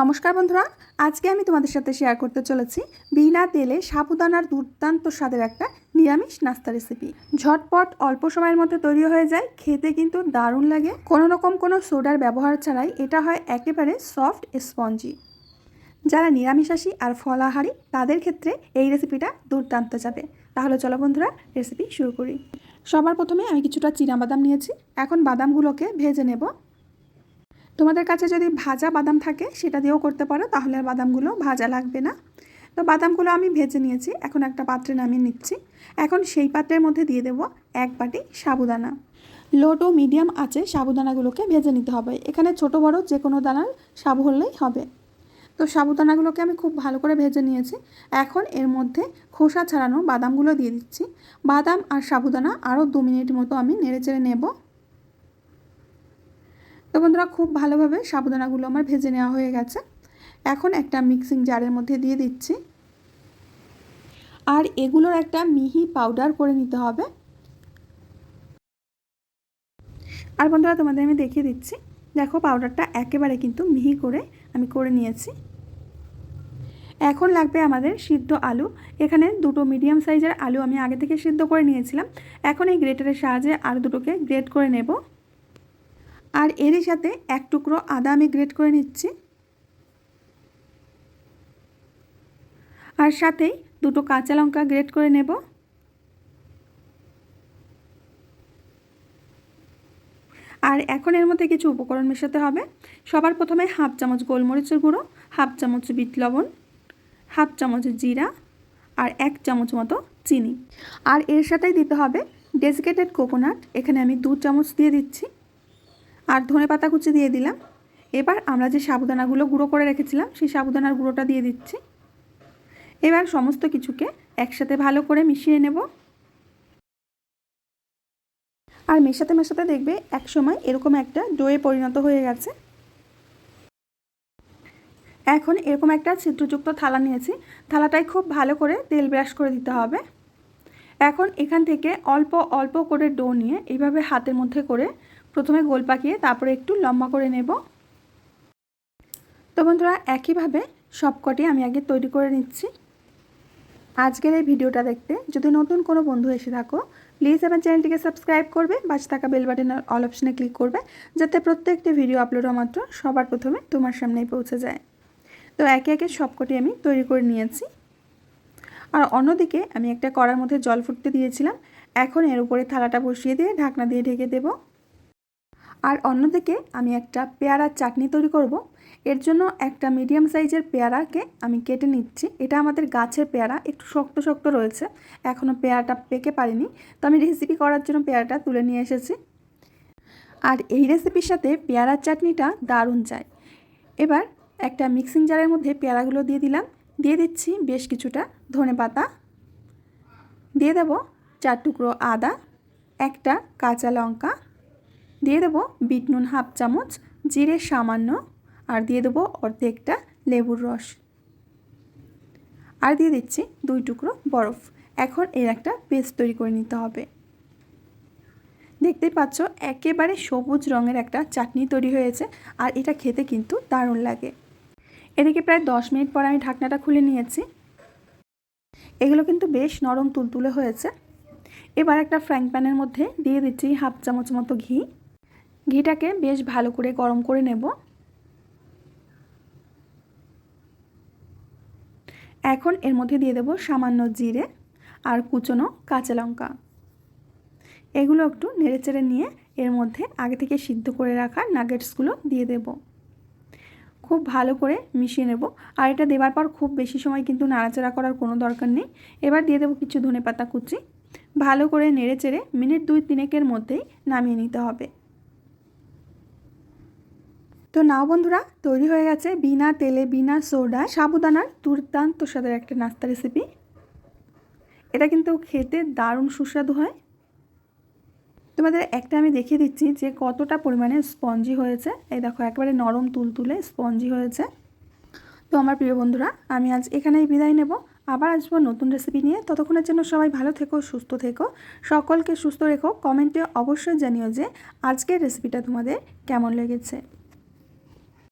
নমস্কার বন্ধুরা, আজকে আমি তোমাদের সাথে শেয়ার করতে চলেছি বিনা তেলে সাবুদানার দুর্দান্ত স্বাদের একটা নিরামিষ নাস্তা রেসিপি ঝটপট অল্প সময়ের মধ্যে তৈরি হয়ে যায়, খেতে কিন্তু দারুণ লাগে। কোনো রকম কোনো সোডার ব্যবহার ছাড়াই এটা হয় একেবারে সফট স্পঞ্জি যারা নিরামিষাশী আর ফলাহারি, তাদের ক্ষেত্রে এই রেসিপিটা দুর্দান্ত যাবে। তাহলে চলো বন্ধুরা রেসিপি শুরু করি। সবার প্রথমে আমি কিছুটা বাদাম নিয়েছি। এখন বাদামগুলোকে ভেজে নেব। তোমাদের কাছে যদি ভাজা বাদাম থাকে, সেটা দিয়েও করতে পারো, তাহলে আর বাদামগুলো ভাজা লাগবে না। তো বাদামগুলো আমি ভেজে নিয়েছি, এখন একটা পাত্রে নামিয়ে নিচ্ছি। এখন সেই পাত্রের মধ্যে দিয়ে দেব এক বাটি সাবুদানা। লো টু মিডিয়াম আছে সাবুদানাগুলোকে ভেজে নিতে হবে। এখানে ছোট, বড় যে কোনো দানার সাবু হলেই হবে। তো সাবুদানাগুলোকে আমি খুব ভালো করে ভেজে নিয়েছি। এখন এর মধ্যে খোসা ছাড়ানো বাদামগুলো দিয়ে দিচ্ছি। বাদাম আর সাবুদানা আরও দু মিনিট মতো আমি নেড়ে চেড়ে নেব। তো বন্ধুরা, খুব ভালোভাবে সাবুদানাগুলো আমার ভেজে নেওয়া হয়ে গেছে। এখন একটা মিক্সিং জারের মধ্যে দিয়ে দিচ্ছি। আর এগুলোর একটা মিহি পাউডার করে নিতে হবে। আর বন্ধুরা, তোমাদের আমি দেখিয়ে দিচ্ছি। দেখো পাউডারটা একেবারে কিন্তু মিহি করে আমি করে নিয়েছি। এখন লাগবে আমাদের সিদ্ধ আলু। এখানে দুটো মিডিয়াম সাইজের আলু আমি আগে থেকে সিদ্ধ করে নিয়েছিলাম। এখন এই গ্রেটারের সাহায্যে আলু দুটোকে গ্রেট করে নেব। আর এরই সাথে এক টুকরো আদা আমি গ্রেট করে নিচ্ছি। আর সাথেই দুটো কাঁচা লঙ্কা গ্রেট করে নেব। আর এখন এর মধ্যে কিছু উপকরণ মেশাতে হবে। সবার প্রথমে হাফ চামচ গোলমরিচের গুঁড়ো, হাফ চামচ বিট লবণ, হাফ চামচ জিরা আর এক চামচ মতো চিনি। আর এর সাথেই দিতে হবে ডেসিকেটেড কোকোনাট। এখানে আমি দু চামচ দিয়ে দিচ্ছি। আর ধনে পাতা কুচি দিয়ে দিলাম। এবার আমরা যে সাবুদানাগুলো গুঁড়ো করে রেখেছিলাম, সেই সাবুদানার গুঁড়োটা দিয়ে দিচ্ছি। এবার সমস্ত কিছুকে একসাথে ভালো করে মিশিয়ে নেব। আর মেশাতে মেশাতে দেখবে এক সময় এরকম একটা ডোয়ে পরিণত হয়ে গেছে। এখন এরকম একটা ছিদ্রযুক্ত থালা নিয়েছি। থালাটায় খুব ভালো করে তেল ব্রাশ করে দিতে হবে। এখন এখান থেকে অল্প অল্প করে ডো নিয়ে এইভাবে হাতের মধ্যে করে প্রথমে গোল পাকিয়ে তারপরে একটু লম্বা করে নেব। তো বন্ধুরা, একইভাবে সবকটি আমি আগে তৈরি করে নিচ্ছি। আজকের এই ভিডিওটা দেখতে যদি নতুন কোনো বন্ধু এসে থাকো, প্লিজ আমার চ্যানেলটিকে সাবস্ক্রাইব করবে বাস থাকা বেল বাটনের অল অপশনে ক্লিক করবে, যাতে প্রত্যেকটি ভিডিও আপলোড হওয়া মাত্র সবার প্রথমে তোমার সামনেই পৌঁছে যায়। তো একে একে সবকটি আমি তৈরি করে নিয়েছি। আর অন্যদিকে আমি একটা কড়ার মধ্যে জল ফুটতে দিয়েছিলাম। এখন এর উপরে থালাটা বসিয়ে দিয়ে ঢাকনা দিয়ে ঢেকে দেবো। আর অন্যদিকে আমি একটা পেয়ারার চাটনি তৈরি করব। এর জন্য একটা মিডিয়াম সাইজের পেয়ারাকে আমি কেটে নিচ্ছি। এটা আমাদের গাছের পেয়ারা, একটু শক্ত শক্ত রয়েছে। এখনও পেয়ারাটা পেকে পারিনি। তো আমি রেসিপি করার জন্য পেয়ারাটা তুলে নিয়ে এসেছি। আর এই রেসিপির সাথে পেয়ারার চাটনিটা দারুণ চাই এবার একটা মিক্সিং জারের মধ্যে পেয়ারাগুলো দিয়ে দিলাম। দিয়ে দিচ্ছি বেশ কিছুটা ধনে পাতা। দিয়ে দেব চার টুকরো আদা, একটা কাঁচা লঙ্কা দিয়ে দেবো বিট নুন হাফ চামচ, জিরে সামান্য, আর দিয়ে দেবো অর্ধেকটা লেবুর রস। আর দিয়ে দিচ্ছি দুই টুকরো বরফ। এখন এর একটা পেস্ট তৈরি করে নিতে হবে। দেখতেই পাচ্ছ, একেবারে সবুজ রঙের একটা চাটনি তৈরি হয়েছে, আর এটা খেতে কিন্তু দারুণ লাগে। এদিকে প্রায় দশ মিনিট পর আমি ঢাকনাটা খুলে নিয়েছি। এগুলো কিন্তু বেশ নরম তুলতুলে হয়েছে। এবার একটা ফ্রাইং প্যানের মধ্যে দিয়ে দিচ্ছি হাফ চামচ মতো ঘি। ঘিটাকে বেশ ভালো করে গরম করে নেব। এখন এর মধ্যে দিয়ে দেব সামান্য জিরে আর কুচনো কাঁচা লঙ্কা। এগুলো একটু নেড়েচেড়ে নিয়ে এর মধ্যে আগে থেকে সিদ্ধ করে রাখা নাগেটসগুলো দিয়ে দেব। খুব ভালো করে মিশিয়ে নেব। আর এটা দেওয়ার পর খুব বেশি সময় কিন্তু নাড়াচাড়া করার কোনো দরকার নেই। এবার দিয়ে দেবো কিছু ধনে পাতা কুচি। ভালো করে নেড়ে চেড়ে মিনিট দুই তিনেকের মধ্যেই নামিয়ে নিতে হবে। তো নাও বন্ধুরা, তৈরি হয়ে গেছে বিনা তেলে, বিনা সোডা সাবুদানার দুর্দান্ত স্বাদের একটা নাস্তা রেসিপি এটা কিন্তু খেতে দারুণ সুস্বাদু হয়। তোমাদের একটা আমি দেখিয়ে দিচ্ছি যে কতটা পরিমাণে স্পঞ্জি হয়েছে। এই দেখো, একেবারে নরম তুলতুলে স্পঞ্জি হয়েছে। তো আমার প্রিয় বন্ধুরা, আমি আজ এখানেই বিদায় নেব। আবার আসব নতুন রেসিপি নিয়ে। ততক্ষণের জন্য সবাই ভালো থেকো, সুস্থ থেকো। সকলকে সুস্থ রেখো। কমেন্টে অবশ্যই জানিও যে আজকের রেসিপিটা তোমাদের কেমন লেগেছে।